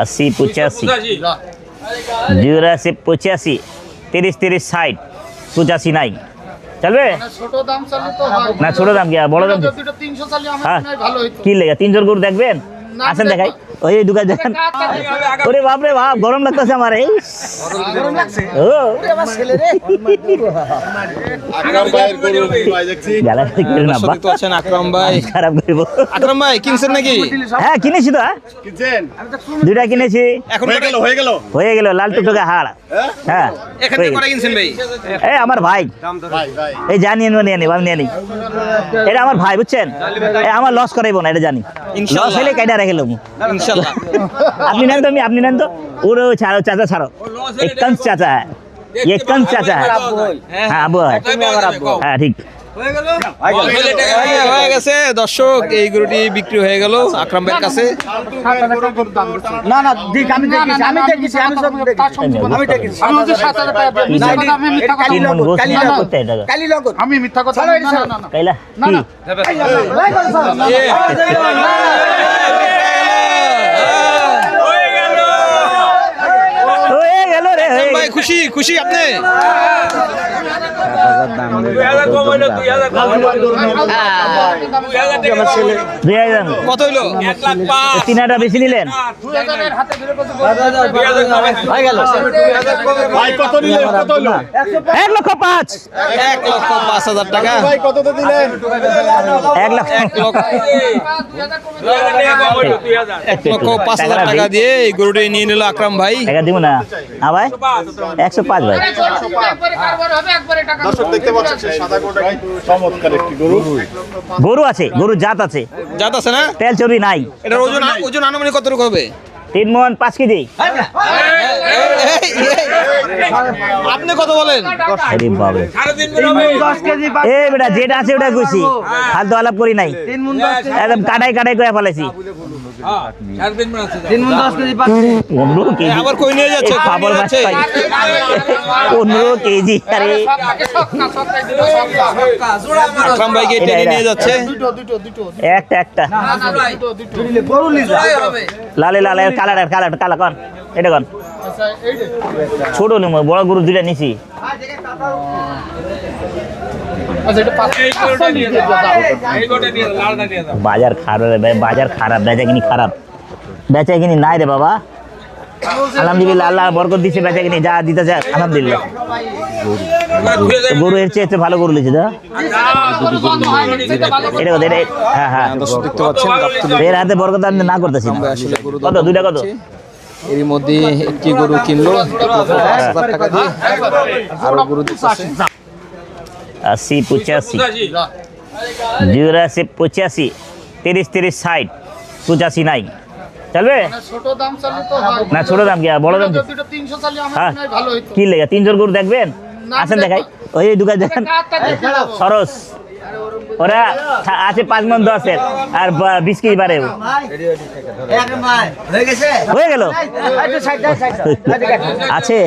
আশি পঁচাশি। জুরাশি পঁচাশি তিরিশ তিরিশ ষাট পঁচাশি নাই। চলবে? হয় না ছোট দাম কি? আর বড় দাম হ্যাঁ। মনে কি লেগে? তিনজন গরু দেখবেন? আসেন দেখাই। ওই দোকান দেখেন। ওরে বাপরে বাপ গরম লাগতেছে আমার এই। ও। আকরাম ভাইয়ের গরু ভাই দেখছি। গালাগালি করেন না, দর্শক দেখতে পাচ্ছেন আকরাম ভাই খারাপ করব। আকরাম ভাই কিনছেন নাকি? হ্যাঁ কিনেছি তো হ্যাঁ? কিনছেন? দুইটা কিনেছি। এখন হয়ে গেল হয়ে গেল। হয়ে গেল লাল টুকটুকে হাড়। হ্যাঁ? এখান হয়ে থেকে গেল। কিনছেন ভাই? এই আমার ভাই। ভাই ভাই। এই জানি নিয়ে আমি নিয়ে নিই এটা আমার ভাই বুঝছেন? এই আমার লস করাইবো না এটা জানি। লস। হলে আপনি নেন তো আমি আপনি নেন তো। ওরে ছাড়ো চাচা ছাড়ো। একদম চাচা। একদম চাচা। হ্যাঁ আবু হ্যাঁ। ঠিক। হয়ে গেছে। দর্শক এই গরুটি বিক্রি হয়ে গেল আকরাম ভাইয়ের কাছে। আমি ভাই খুশি খুশি আপনি? কত হইল? তিন হাজার বেশি নিলেন? এক লক্ষ পাঁচ। এক লক্ষ পাঁচ হাজার টাকা। এক লক্ষ। এক লক্ষ। পাঁচ হাজার টাকা দিয়ে গরুটি নিয়ে নিল আকরাম ভাই। দিব না। ভাই? একশো পাঁচ ভাই। একবারে কারবার হবে একবারে টাকা দর্শক দেখতে পাচ্ছেন সেই সাদা গরুটা কিন্তু চমৎকার একটি গরু। গরু আছে। গরু জাত আছে। জাত আছে না? তেল চর্বি নাই। এটার ওজন ওজন আনুমানিক কত রকম হবে? তিন মন পাঁচ কেজি। আপনি কত বলেন? আরে বাবা। এ বেটা যেটা আছে ওটা কইছি। ফালতু আলাপ করি নাই। একদম কাটাই কাটাই করে ফেলেছি পনেরো কেজি। মাছ পাই পনেরো কেজি আরে। একটা একটা। না না দুটো দুটো। লালে লালে কালার কালার কালা কন এটা কন ছোট নিম বড় গরু দুইটা নিছি। বাজার খারাপ বাজার খারাপ, বেচা কিনি খারাপ। বেচা কিনি নাই রে বাবা। আলহামদুলিল্লাহ আল্লাহ বরকত দিচ্ছে বেচা কিনি যা দিতে চায় আলহামদুলিল্লাহ। গরু এর চেয়ে এর ভালো গরু লিখছে দা এটা কত এটা হ্যাঁ হ্যাঁ। দেখতে পাচ্ছেন এর হাতে বরকত আমি না করতেছি কত দুইটা কত? এরই মধ্যে একটি গরু কিনলো টাকা দিয়ে। আরও গরু দিচ্ছে আশি পঁচাশি। জুরাশি পঁচাশি। তিরিশ তিরিশ ষাট। পঁচাশি নাই। চলবে? হয়। না ছোট দাম কি? আর বড় দাম হ্যাঁ। মনে ভালো হইতো। কি লেগে? তিনজন গরু দেখবেন? আসেন দেখাই। ওই দুকান দেখেন। সরস। ওরা আছে পাঁচ মন দশের। আর বিশ কেজি বারে। হয়ে গেল? আছে।